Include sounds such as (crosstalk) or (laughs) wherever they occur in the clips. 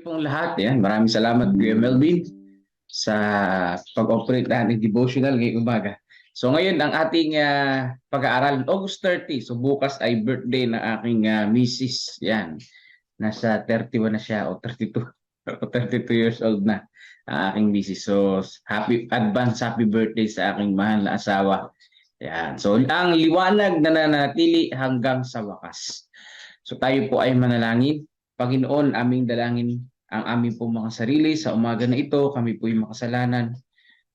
Pong lahat. Yan. Maraming salamat, Kuya Melvin, sa pag-operate natin devotional ngayong umaga. So ngayon, ang ating ah, pag-aaral, August 30. So bukas ay birthday ng aking uh, misis. Yan. Nasa 31 na siya o 32. (laughs) o 32 years old na ang aking misis. So happy advance happy birthday sa aking mahal na asawa. Yan. So ang liwanag na nananatili hanggang sa wakas. So tayo po ay manalangin. Panginoon, aming dalangin ang aming pong mga sarili sa umaga na ito. Kami po'y makasalanan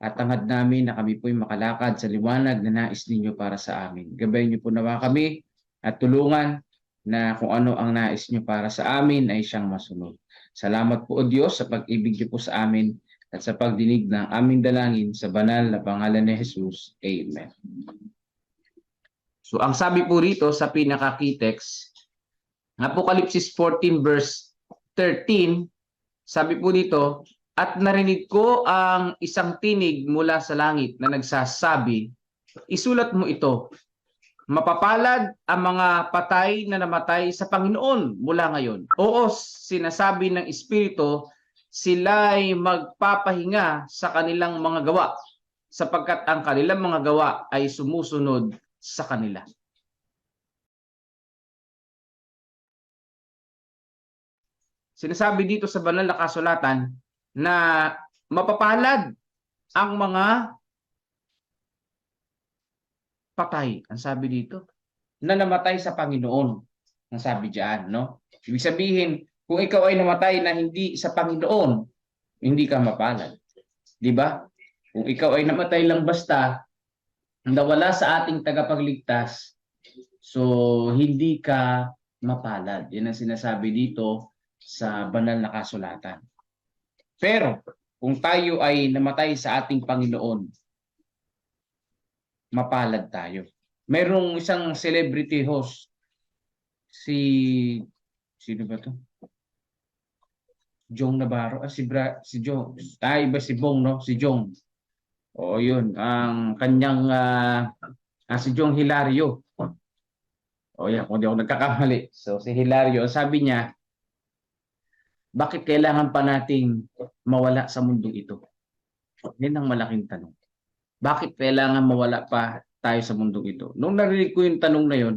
at tangad namin na kami po'y makalakad sa liwanag na nais ninyo para sa amin. Gabayin niyo po nawa kami at tulungan na kung ano ang nais niyo para sa amin ay siyang masunod. Salamat po o Diyos sa pag-ibig niyo po sa amin at sa pagdinig ng aming dalangin sa banal na pangalan ni Jesus. Amen. So ang sabi po rito sa pinaka-key-text, Apocalypse 14 verse 13, sabi po dito, at narinig ko ang isang tinig mula sa langit na nagsasabi, isulat mo ito, mapapalad ang mga patay na namatay sa Panginoon mula ngayon. Oo, sinasabi ng Espiritu, sila'y magpapahinga sa kanilang mga gawa sapagkat ang kanilang mga gawa ay sumusunod sa kanila. Sinasabi dito sa banal na kasulatan na mapapalad ang mga patay, ang sabi dito, na namatay sa Panginoon. Ang sabi diyan, no? Ibig sabihin, kung ikaw ay namatay na hindi sa Panginoon, hindi ka mapalad. 'Di ba? Kung ikaw ay namatay lang basta nawala sa ating tagapagligtas, so hindi ka mapalad. Yan ang sinasabi dito sa banal na kasulatan. Pero kung tayo ay namatay sa ating Panginoon, mapalad tayo. Merong isang celebrity host, si, sino ba to? Jong Navarro, ah, si, Bra, si Jong, ay ba si Bong, no? Si Jong. Oo, yun. Ang kanyang, ah, ah, si Jong Hilario. O yan, kung di ako nagkakamali. So, si Hilario, sabi niya, bakit kailangan pa nating mawala sa mundong ito? Yan ang malaking tanong. Bakit kailangan mawala pa tayo sa mundong ito? Nung narinig ko yung tanong na yon,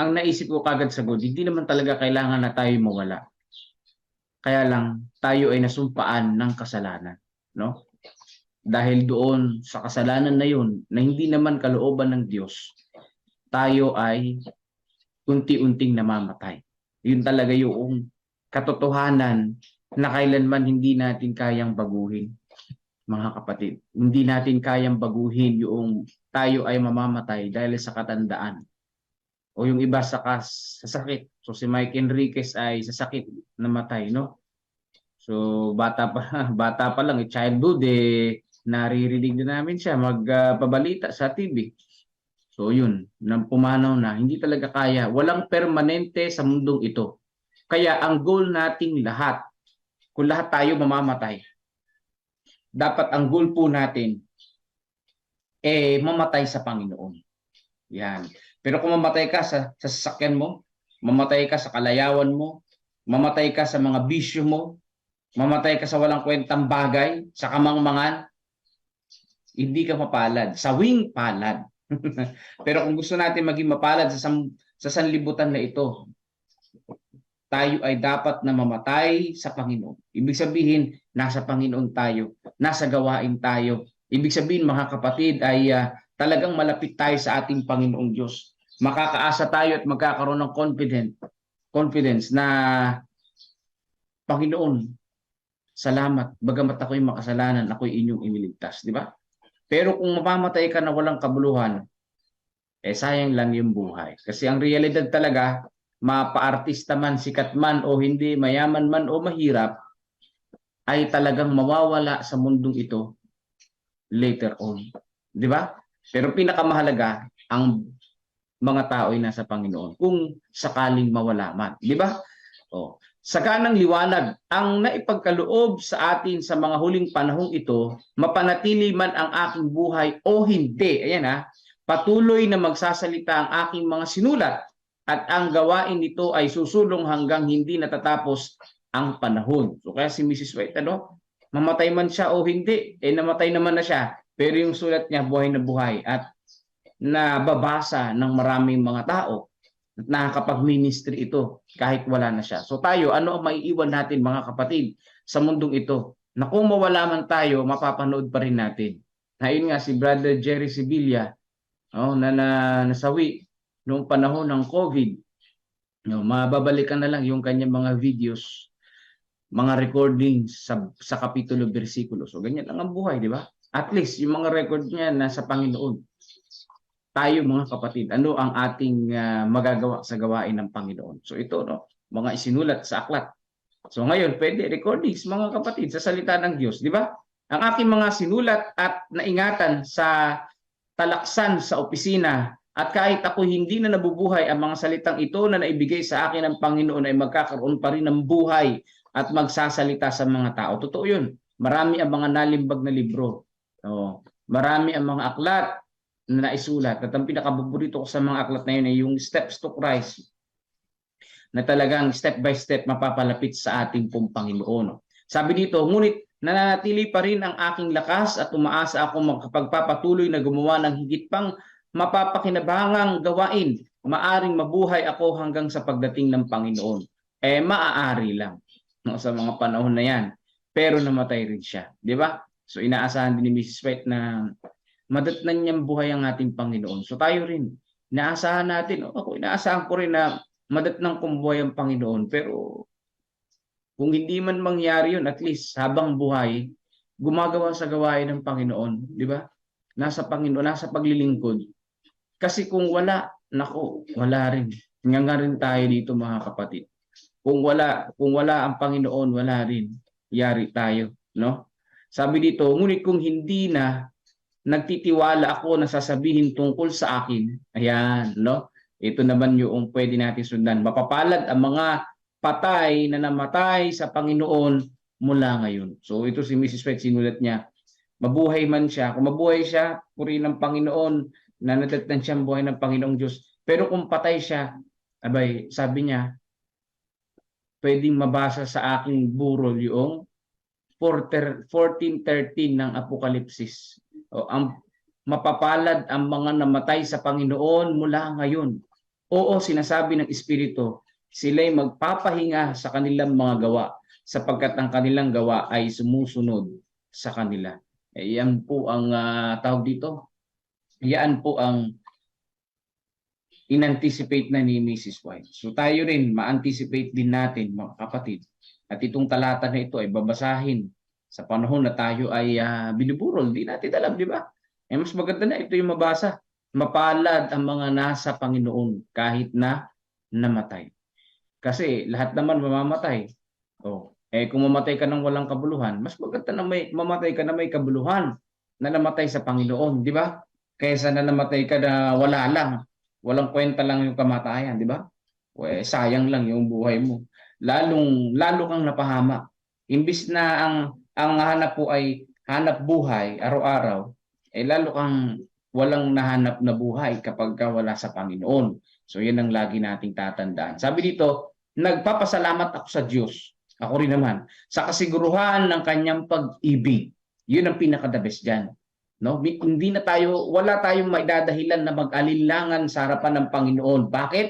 ang naisip ko kagad sagot, hindi naman talaga kailangan na tayo mawala. Kaya lang, tayo ay nasumpaan ng kasalanan. No? Dahil doon sa kasalanan na yun, na hindi naman kalooban ng Diyos, tayo ay unti-unting namamatay. Yun talaga yung katotohanan na kailanman hindi natin kayang baguhin. Mga kapatid, hindi natin kayang baguhin yung tayo ay mamamatay dahil sa katandaan. O yung iba sa, kas, sa sakit. So si Mike Enriquez ay sa sakit namatay, no? So bata pa (laughs) bata pa lang, eh, childhood eh naririnig din namin siya magpabalita uh, sa TV. So yun, nang pumanaw na, hindi talaga kaya. Walang permanente sa mundong ito. Kaya ang goal nating lahat, kung lahat tayo mamamatay, dapat ang goal po natin eh mamatay sa Panginoon. Yan. Pero kung mamatay ka sa, sa sasakyan mo, mamatay ka sa kalayawan mo, mamatay ka sa mga bisyo mo, mamatay ka sa walang kwentang bagay, sa kamangmangan, hindi ka mapalad. Sa wing palad. (laughs) Pero kung gusto natin maging mapalad sa, sa sanlibutan na ito, tayo ay dapat na mamatay sa Panginoon. Ibig sabihin, nasa Panginoon tayo, nasa gawain tayo. Ibig sabihin, mga kapatid, ay uh, talagang malapit tayo sa ating Panginoong Diyos. Makakaasa tayo at magkakaroon ng confident, confidence na Panginoon, salamat, bagamat ako'y makasalanan, ako'y inyong iniligtas. Di ba? Pero kung mamamatay ka na walang kabuluhan, eh sayang lang yung buhay. Kasi ang realidad talaga, mapaartista man, sikat man o hindi, mayaman man o mahirap, ay talagang mawawala sa mundong ito later on. Di ba? Pero pinakamahalaga, ang mga tao ay nasa Panginoon kung sakaling mawala man. Di ba? O, sa kanang liwanag, ang naipagkaloob sa atin sa mga huling panahong ito, mapanatili man ang aking buhay o hindi. Ayan ha, patuloy na magsasalita ang aking mga sinulat at ang gawain nito ay susulong hanggang hindi natatapos ang panahon. So kaya si Mrs. White, ano, mamatay man siya o hindi, eh namatay naman na siya. Pero yung sulat niya, buhay na buhay at nababasa ng maraming mga tao at nakakapag-ministry ito kahit wala na siya. So tayo, ano ang maiiwan natin mga kapatid sa mundong ito? Na kung mawala man tayo, mapapanood pa rin natin. Ayun nga si Brother Jerry Sibilia, oh, na, na nasawi noong panahon ng COVID. No, mababalikan na lang yung kanyang mga videos, mga recordings sa, sa kapitulo bersikulo. So ganyan lang ang buhay, di ba? At least yung mga record niya nasa Panginoon. Tayo mga kapatid, ano ang ating ah, magagawa sa gawain ng Panginoon? So ito, no, mga isinulat sa aklat. So ngayon, pwede recordings mga kapatid sa salita ng Diyos, di ba? Ang aking mga sinulat at naingatan sa talaksan sa opisina at kahit ako hindi na nabubuhay ang mga salitang ito na naibigay sa akin ng Panginoon ay magkakaroon pa rin ng buhay at magsasalita sa mga tao. Totoo yun. Marami ang mga nalimbag na libro. Oh, marami ang mga aklat na naisulat. At ang pinakabuburito ko sa mga aklat na yun ay yung Steps to Christ na talagang step by step mapapalapit sa ating pong Panginoon. Sabi dito, ngunit nananatili pa rin ang aking lakas at umaasa ako makapagpapatuloy na gumawa ng higit pang mapapakinabangang gawain. Maaring mabuhay ako hanggang sa pagdating ng Panginoon. Eh, maaari lang no, sa mga panahon na yan. Pero namatay rin siya. Di ba? So, inaasahan din ni Mrs. White na madatnan niyang buhay ang ating Panginoon. So, tayo rin. Inaasahan natin. o, Ako, inaasahan ko rin na madatnang kong buhay ang Panginoon. Pero, kung hindi man mangyari yun, at least habang buhay, gumagawa sa gawain ng Panginoon. Di ba? Nasa Panginoon, nasa paglilingkod. Kasi kung wala, nako, wala rin. Nga nga rin tayo dito mga kapatid. Kung wala, kung wala ang Panginoon, wala rin. Yari tayo, no? Sabi dito, ngunit kung hindi na nagtitiwala ako na sasabihin tungkol sa akin, ayan, no? Ito naman yung pwede natin sundan. Mapapalad ang mga patay na namatay sa Panginoon mula ngayon. So ito si Mrs. White, sinulat niya, mabuhay man siya. Kung mabuhay siya, puri ng Panginoon, na natatnan siyang buhay ng Panginoong Diyos. Pero kung patay siya, abay, sabi niya, pwedeng mabasa sa aking burol yung 14.13 ng Apokalipsis. O, ang mapapalad ang mga namatay sa Panginoon mula ngayon. Oo, sinasabi ng Espiritu, sila'y magpapahinga sa kanilang mga gawa sapagkat ang kanilang gawa ay sumusunod sa kanila. Eh, yan po ang ah, tawag dito. Yan po ang in-anticipate na ni Mrs. White. So tayo rin, ma-anticipate din natin mga kapatid. At itong talata na ito ay babasahin sa panahon na tayo ay ah, biniburol. Di natin alam, di ba? Eh, mas maganda na ito yung mabasa. Mapalad ang mga nasa Panginoon kahit na namatay. Kasi lahat naman mamamatay. Oh, eh kung mamatay ka ng walang kabuluhan, mas maganda na may mamatay ka na may kabuluhan na namatay sa Panginoon, di ba? Kaysa na namatay ka na wala lang, walang kwenta lang yung kamatayan, di ba? O, eh, sayang lang yung buhay mo. Lalong lalo kang napahama. Imbis na ang ang hanap po ay hanap buhay araw-araw, eh lalo kang walang nahanap na buhay kapag ka wala sa Panginoon. So yan ang lagi nating tatandaan. Sabi dito, nagpapasalamat ako sa Diyos. Ako rin naman. Sa kasiguruhan ng kanyang pag-ibig. Yun ang pinaka-the best dyan. No? Hindi na tayo, wala tayong maidadahilan na mag-alinlangan sa harapan ng Panginoon. Bakit?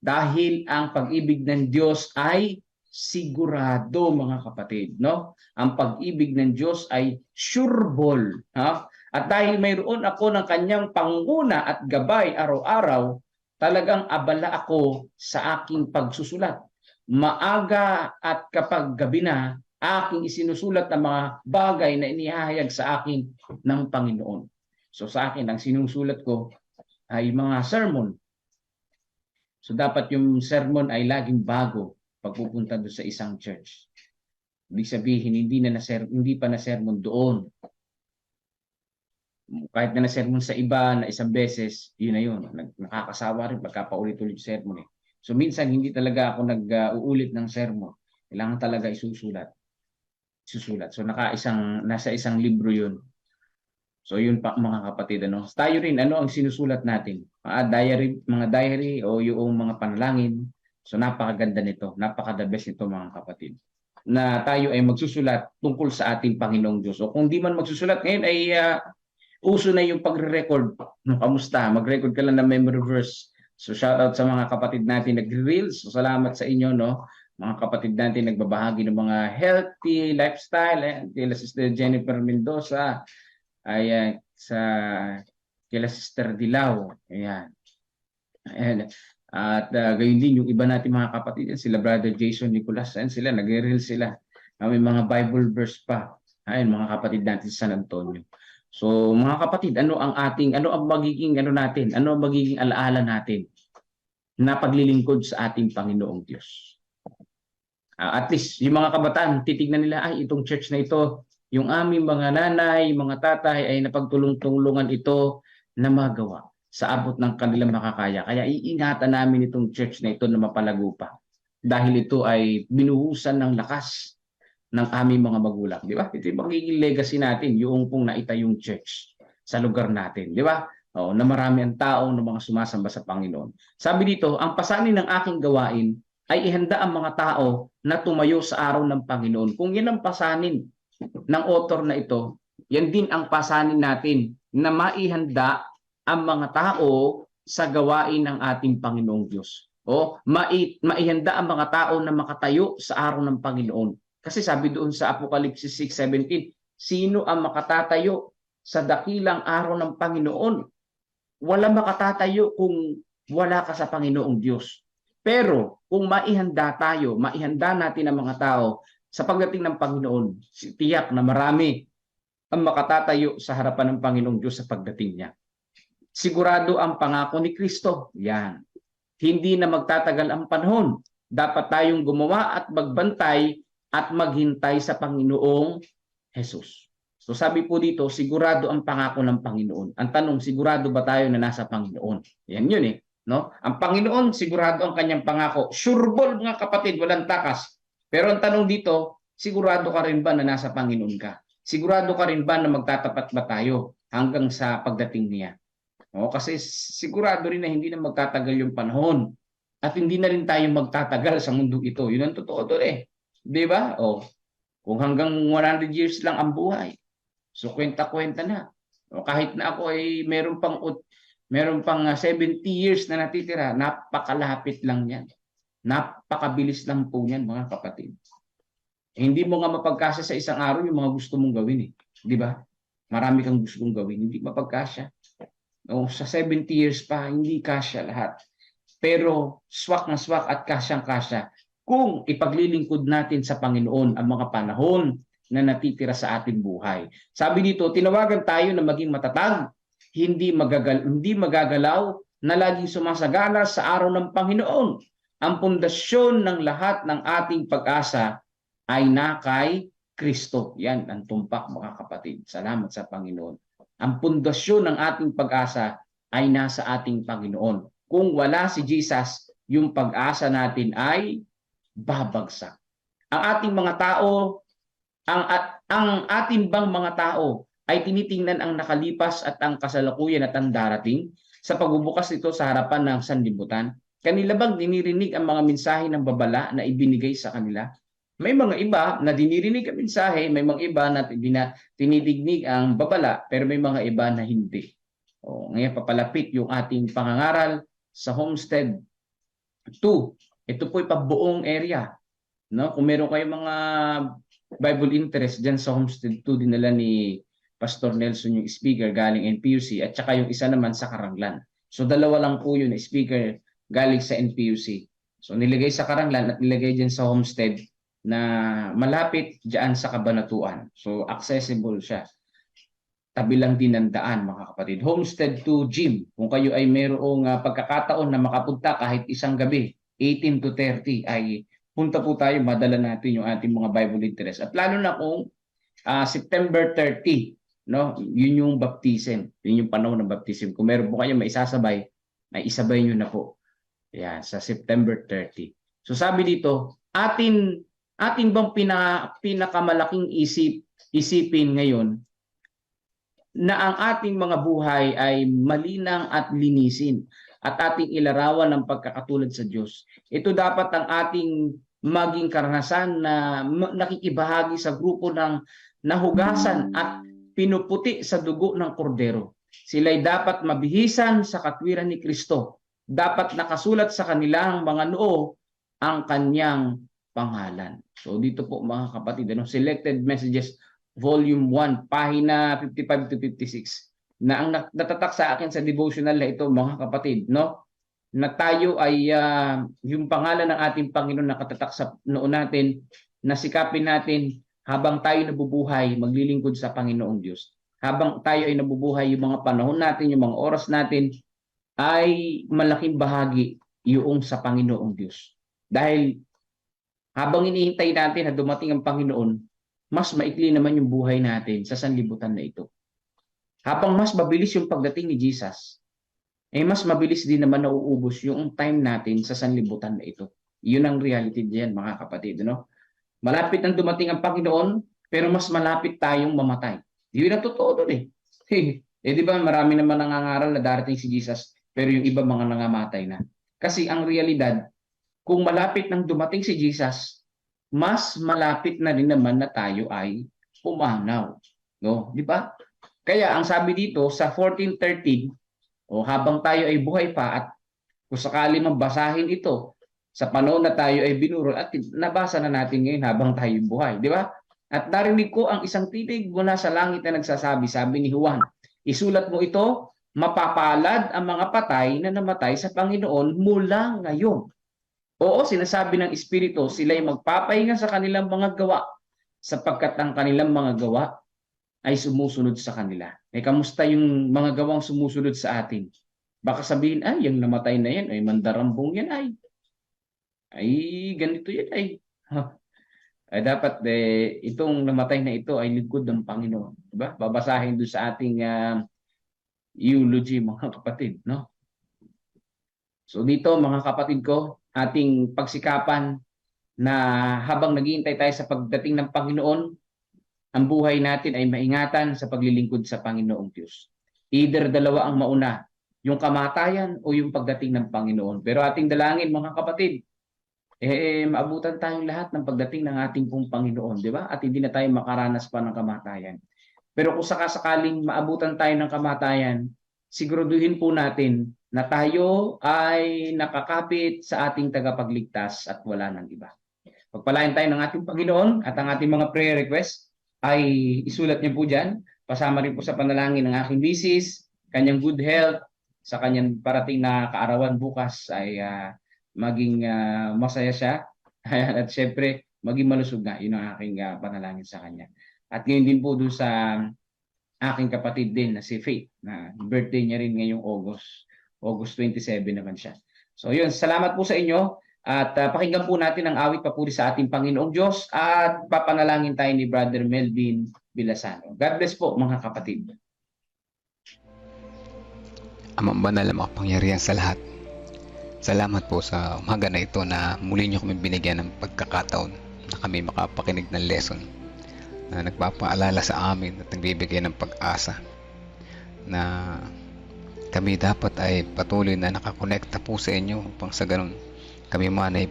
Dahil ang pag-ibig ng Diyos ay sigurado mga kapatid, no? Ang pag-ibig ng Diyos ay sureball, ha? At dahil mayroon ako ng kanyang panguna at gabay araw-araw, talagang abala ako sa aking pagsusulat. Maaga at kapag gabi na, aking isinusulat ang mga bagay na inihahayag sa akin ng Panginoon. So sa akin, ang sinusulat ko ay mga sermon. So dapat yung sermon ay laging bago pagpupunta doon sa isang church. Ibig sabihin, hindi, na na hindi pa na sermon doon. Kahit na na sermon sa iba na isang beses, yun na yun. Nakakasawa rin pagka paulit-ulit sermon eh. So minsan hindi talaga ako nag-uulit ng sermon. Kailangan talaga isusulat. Isusulat. So naka isang, nasa isang libro yun. So yun pa mga kapatid ano. Tayo rin ano ang sinusulat natin? Mga diary, mga diary o yung mga panalangin So napakaganda nito, napaka-the best nito mga kapatid. Na tayo ay magsusulat tungkol sa ating Panginoong Diyos. O kung di man magsusulat ngayon ay ah, uso na yung pagre-record. No, kamusta? Mag-record ka lang ng memory verse. So shout out sa mga kapatid natin nag-reels. So salamat sa inyo no. Mga kapatid natin nagbabahagi ng mga healthy lifestyle. Eh. Kila Sister Jennifer Mendoza. Ayan. Sa kila Sister Dilaw. Ayan. Ayan. At uh, gayon din yung iba natin mga kapatid, yan, sila Brother Jason Nicolas, ayan sila, nag-reel sila. Ah, may mga Bible verse pa. Ayun, mga kapatid natin sa San Antonio. So mga kapatid, ano ang ating, ano ang magiging ano natin, ano ang magiging alaala natin na paglilingkod sa ating Panginoong Diyos. Ah, at least yung mga kabataan, titignan nila, ay itong church na ito, yung aming mga nanay, mga tatay ay napagtulong-tulungan ito na magawa sa abot ng kanilang makakaya. Kaya iingatan namin itong church na ito na mapalago pa. Dahil ito ay binuhusan ng lakas ng aming mga magulang. Di ba? Ito yung magiging legacy natin, yung pong naitayong church sa lugar natin. Di ba? O, na marami ang tao ng mga sumasamba sa Panginoon. Sabi dito, ang pasanin ng aking gawain ay ihanda ang mga tao na tumayo sa araw ng Panginoon. Kung yan ang pasanin ng author na ito, yan din ang pasanin natin na maihanda ang mga tao sa gawain ng ating Panginoong Diyos. O mai, maihanda ang mga tao na makatayo sa araw ng Panginoon. Kasi sabi doon sa Apocalypse 6:17, sino ang makatatayo sa dakilang araw ng Panginoon? Wala makatatayo kung wala ka sa Panginoong Diyos. Pero kung maihanda tayo, maihanda natin ang mga tao sa pagdating ng Panginoon, tiyak na marami ang makatatayo sa harapan ng Panginoong Diyos sa pagdating niya sigurado ang pangako ni Kristo. Yan. Hindi na magtatagal ang panahon. Dapat tayong gumawa at magbantay at maghintay sa Panginoong Jesus. So sabi po dito, sigurado ang pangako ng Panginoon. Ang tanong, sigurado ba tayo na nasa Panginoon? Yan yun eh. No? Ang Panginoon, sigurado ang kanyang pangako. Sureball mga kapatid, walang takas. Pero ang tanong dito, sigurado ka rin ba na nasa Panginoon ka? Sigurado ka rin ba na magtatapat ba tayo hanggang sa pagdating niya? O, kasi sigurado rin na hindi na magtatagal yung panahon. At hindi na rin tayo magtatagal sa mundo ito. Yun ang totoo doon eh. Di ba? O, kung hanggang 100 years lang ang buhay. So, kwenta-kwenta na. O, kahit na ako ay meron pang meron pang ah, 70 years na natitira, napakalapit lang yan. Napakabilis lang po yan, mga kapatid. Eh, hindi mo nga mapagkasya sa isang araw yung mga gusto mong gawin eh. Di ba? Marami kang gusto mong gawin, hindi mapagkasya o sa 70 years pa, hindi kasya lahat. Pero swak na swak at kasyang-kasya kung ipaglilingkod natin sa Panginoon ang mga panahon na natitira sa ating buhay. Sabi dito, tinawagan tayo na maging matatag, hindi, magagal hindi magagalaw, na laging sumasagana sa araw ng Panginoon. Ang pundasyon ng lahat ng ating pag-asa ay nakay Kristo. Yan ang tumpak mga kapatid. Salamat sa Panginoon. Ang pundasyon ng ating pag-asa ay nasa ating Panginoon. Kung wala si Jesus, yung pag-asa natin ay babagsak. Ang ating mga tao, ang, ang ating bang mga tao ay tinitingnan ang nakalipas at ang kasalukuyan at ang darating sa pagbubukas nito sa harapan ng sanlibutan? Kanila bang dinirinig ang mga mensahe ng babala na ibinigay sa kanila? May mga iba na dinirinig ang mensahe, may mga iba na tinidignig ang babala, pero may mga iba na hindi. O, ngayon papalapit yung ating pangangaral sa Homestead 2. Ito po ay pabuong area. No? Kung meron kayong mga Bible interest dyan sa Homestead 2, dinala ni Pastor Nelson yung speaker galing NPUC at saka yung isa naman sa Karanglan. So dalawa lang po yun, speaker galing sa NPUC. So nilagay sa Karanglan at nilagay dyan sa Homestead na malapit diyan sa Kabanatuan. So accessible siya. Tabi lang din ng daan mga kapatid. Homestead to gym. Kung kayo ay mayroong uh, pagkakataon na makapunta kahit isang gabi, 18 to 30 ay punta po tayo, madala natin yung ating mga Bible interest. At lalo na kung uh, September 30, no? Yun yung baptism. Yun yung panahon ng baptism. Kung meron po kayo maisasabay, ay isabay nyo na po. Yan, sa September 30. So sabi dito, atin atin bang pina, pinakamalaking isip, isipin ngayon na ang ating mga buhay ay malinang at linisin. at ating ilarawan ng pagkakatulad sa Diyos. Ito dapat ang ating maging karanasan na nakikibahagi sa grupo ng nahugasan at pinuputi sa dugo ng kordero. Sila'y dapat mabihisan sa katwiran ni Kristo. Dapat nakasulat sa kanilang mga noo ang kanyang pangalan. So dito po mga kapatid, ano, Selected Messages Volume 1, pahina 55 to 56 na ang nat- natatak sa akin sa devotional na ito mga kapatid, no? Na tayo ay ah, yung pangalan ng ating Panginoon nakatatak sa noo natin, nasikapin natin habang tayo nabubuhay, maglilingkod sa Panginoong Diyos. Habang tayo ay nabubuhay, yung mga panahon natin, yung mga oras natin, ay malaking bahagi yung sa Panginoong Diyos. Dahil habang inihintay natin na dumating ang Panginoon, mas maikli naman yung buhay natin sa sanlibutan na ito. Habang mas mabilis yung pagdating ni Jesus, eh mas mabilis din naman nauubos yung time natin sa sanlibutan na ito. Yun ang reality diyan mga kapatid. No? Malapit nang dumating ang Panginoon, pero mas malapit tayong mamatay. Yun ang totoo doon eh. eh di ba marami naman nangangaral na darating si Jesus, pero yung iba mga nangamatay na. Kasi ang realidad, kung malapit nang dumating si Jesus, mas malapit na rin naman na tayo ay pumanaw. No? Di ba? Kaya ang sabi dito sa 1413, o habang tayo ay buhay pa at kung sakali mabasahin ito sa panahon na tayo ay binurol at nabasa na natin ngayon habang tayo buhay, di ba? At narinig ko ang isang titig mula sa langit na nagsasabi, sabi ni Juan, isulat mo ito, mapapalad ang mga patay na namatay sa Panginoon mula ngayon. Oo, sinasabi ng Espiritu, sila'y magpapahinga sa kanilang mga gawa sapagkat ang kanilang mga gawa ay sumusunod sa kanila. Eh, kamusta yung mga gawang sumusunod sa atin? Baka sabihin, ay, yung namatay na yan, ay mandarambong yan, ay. Ay, ganito yan, ay. Ay, dapat, eh, itong namatay na ito ay lingkod ng Panginoon. Diba? Babasahin doon sa ating ah, eulogy, mga (laughs) kapatid, no? So dito, mga kapatid ko, ating pagsikapan na habang naghihintay tayo sa pagdating ng Panginoon, ang buhay natin ay maingatan sa paglilingkod sa Panginoong Diyos. Either dalawa ang mauna, yung kamatayan o yung pagdating ng Panginoon. Pero ating dalangin mga kapatid, eh, maabutan tayong lahat ng pagdating ng ating pong Panginoon, di ba? At hindi na tayo makaranas pa ng kamatayan. Pero kung sakasakaling maabutan tayo ng kamatayan, siguraduhin po natin na tayo ay nakakapit sa ating tagapagligtas at wala ng iba. Pagpalain tayo ng ating Panginoon at ang ating mga prayer request ay isulat niyo po dyan. Pasama rin po sa panalangin ng aking misis, kanyang good health, sa kanyang parating na kaarawan bukas ay ah, maging ah, masaya siya. (laughs) at syempre, maging malusog na. Yun ang aking ah, panalangin sa kanya. At ngayon din po doon sa aking kapatid din na si Faith, na birthday niya rin ngayong August. August 27 naman siya. So yun, salamat po sa inyo. At ah, pakinggan po natin ang awit papuri sa ating Panginoong Diyos at papanalangin tayo ni Brother Melvin Bilasano. God bless po mga kapatid. Amang banal na makapangyarihan sa lahat. Salamat po sa umaga na ito na muli niyo kami binigyan ng pagkakataon na kami makapakinig ng lesson na nagpapaalala sa amin at nagbibigay ng pag-asa na kami dapat ay patuloy na nakakonekta po sa inyo upang sa ganun kami man ay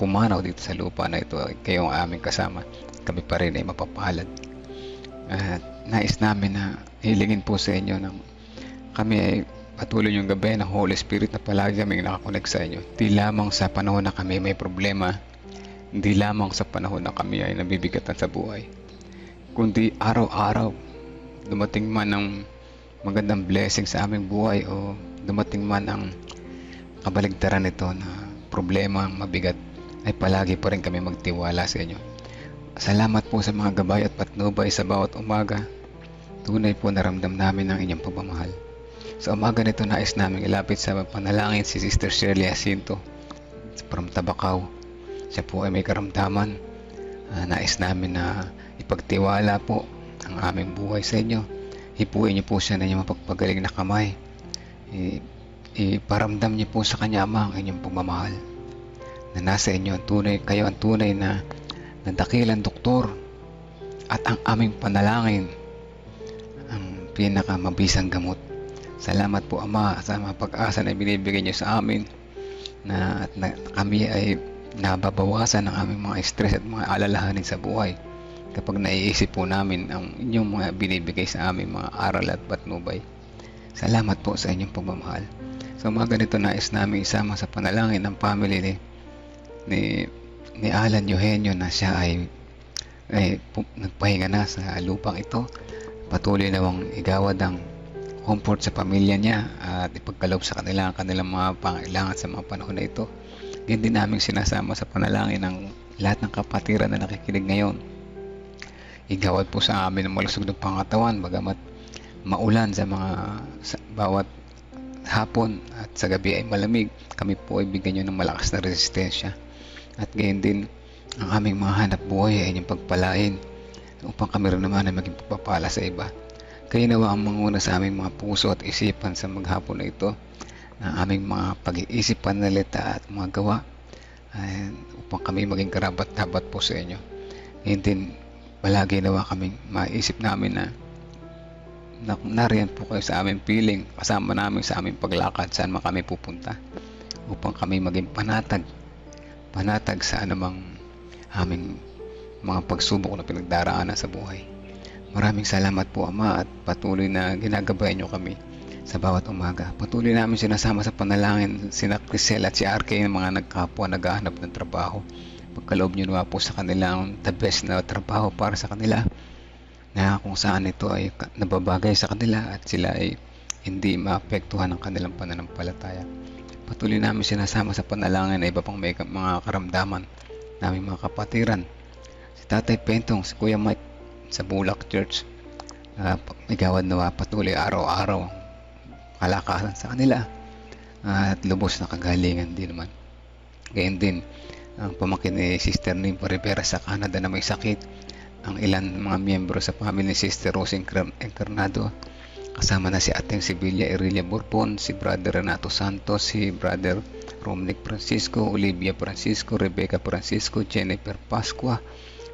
pumanaw dito sa lupa na ito. Ay kayo ang aming kasama. Kami pa rin ay mapapalad. At nais namin na hilingin po sa inyo ng kami ay patuloy yung gabi ng Holy Spirit na palagi kaming nakakonect sa inyo. Di lamang sa panahon na kami may problema, hindi lamang sa panahon na kami ay nabibigatan sa buhay, kundi araw-araw dumating man ng magandang blessing sa aming buhay o dumating man ang kabaligtaran nito na problema ang mabigat ay palagi pa rin kami magtiwala sa inyo. Salamat po sa mga gabay at patnubay sa bawat umaga. Tunay po naramdam namin ang inyong pagmamahal. Sa umaga nito nais namin ilapit sa panalangin si Sister Shirley Jacinto from Tabacao. Siya po ay may karamdaman. Ah, nais namin na ipagtiwala po ang aming buhay sa inyo. Hipuin niyo po siya na inyong mapagpagaling na kamay. I- iparamdam niyo po sa kanya ama ang inyong pagmamahal. Na nasa inyo ang tunay, kayo ang tunay na nadakilang doktor at ang aming panalangin ang pinakamabisang gamot Salamat po Ama sa mga pag-asa na binibigay niyo sa amin na, at na kami ay nababawasan ng aming mga stress at mga alalahanin sa buhay kapag naiisip po namin ang inyong mga binibigay sa aming mga aral at patnubay. Salamat po sa inyong pagmamahal. Sa mga ganito nais namin isama sa panalangin ng family ni ni, ni Alan Eugenio na siya ay, ay nagpahinga na sa lupang ito. Patuloy nawang igawad ang comfort sa pamilya niya at ipagkaloob sa kanila ang kanilang mga pangailangan sa mga panahon na ito. Ganyan din namin sinasama sa panalangin ng lahat ng kapatiran na nakikinig ngayon. Igawad po sa amin ang malusog ng pangatawan bagamat maulan sa mga sa bawat hapon at sa gabi ay malamig. Kami po ay bigyan nyo ng malakas na resistensya. At gayon din ang aming mga hanap buhay ay inyong pagpalain upang kami rin naman ay maging pagpapala sa iba. Kayo nawa ang manguna sa aming mga puso at isipan sa maghapon na ito na aming mga pag-iisip, panalita at mga gawa ay upang kami maging karapat-dapat po sa inyo. Ngayon din, palagi nawa kaming maisip namin na na nariyan po kayo sa aming piling, kasama namin sa aming paglakad saan man kami pupunta upang kami maging panatag panatag sa anumang aming mga pagsubok na pinagdaraanan sa buhay. Maraming salamat po Ama at patuloy na ginagabayan nyo kami sa bawat umaga. Patuloy namin sinasama sa panalangin sina Crisel at si RK yung mga nagkapwa naghahanap ng trabaho. Pagkaloob nyo nawa po sa kanilang the best na trabaho para sa kanila na kung saan ito ay nababagay sa kanila at sila ay hindi maapektuhan ng kanilang pananampalataya. Patuloy namin sinasama sa panalangin na iba pang may mga karamdaman naming mga kapatiran. Si Tatay Pentong, si Kuya Mike sa Bulak Church. Uh, igawad nawa patuloy araw-araw ang kalakasan sa kanila at lubos na kagalingan din naman. Gayun din, ang pamangkin ni Sister Nimpa Rivera sa Canada na may sakit ang ilan mga miyembro sa family ni Sister Rose Encar- Encarnado kasama na si Ateng Sibilia Erilia Bourbon, si Brother Renato Santos, si Brother Romnick Francisco, Olivia Francisco, Rebecca Francisco, Jennifer Pascua,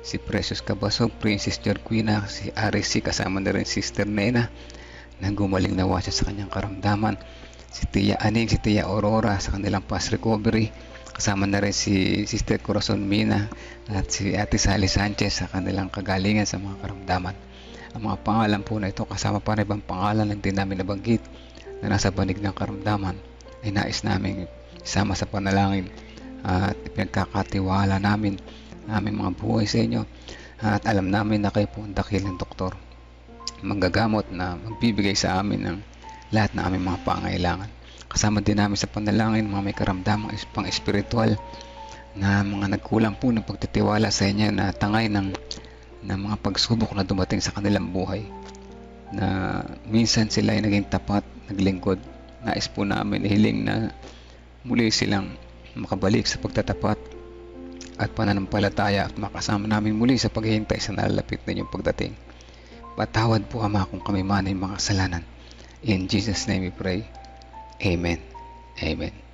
si Precious Cabasog, Princess Jorquina, si Arisi kasama na rin Sister Nena. Na gumaling nawa siya sa kanyang karamdaman, si Tia Aning, si Tia Aurora sa kanilang past recovery, kasama na rin si Sister Corazon Mina at si Ate Sally Sanchez sa kanilang kagalingan sa mga karamdaman. Ang mga pangalan po na ito kasama pa rin ibang pangalan na hindi namin nabanggit na nasa banig ng karamdaman ay nais namin isama sa panalangin at ipinagkakatiwala namin aming mga buhay sa inyo at alam namin na kayo po ang dakil ng doktor manggagamot na magbibigay sa amin ng lahat ng aming mga pangailangan. Kasama din namin sa panalangin mga may karamdamang pang espiritual na mga nagkulang po ng pagtitiwala sa inyo na tangay ng, ng mga pagsubok na dumating sa kanilang buhay na minsan sila ay naging tapat, naglingkod. Nais po namin hiling na muli silang makabalik sa pagtatapat at pananampalataya at makasama namin muli sa paghihintay sa nalalapit na inyong pagdating. Patawad po Ama kung kami man ay mga kasalanan. In Jesus' name we pray. Amen. Amen.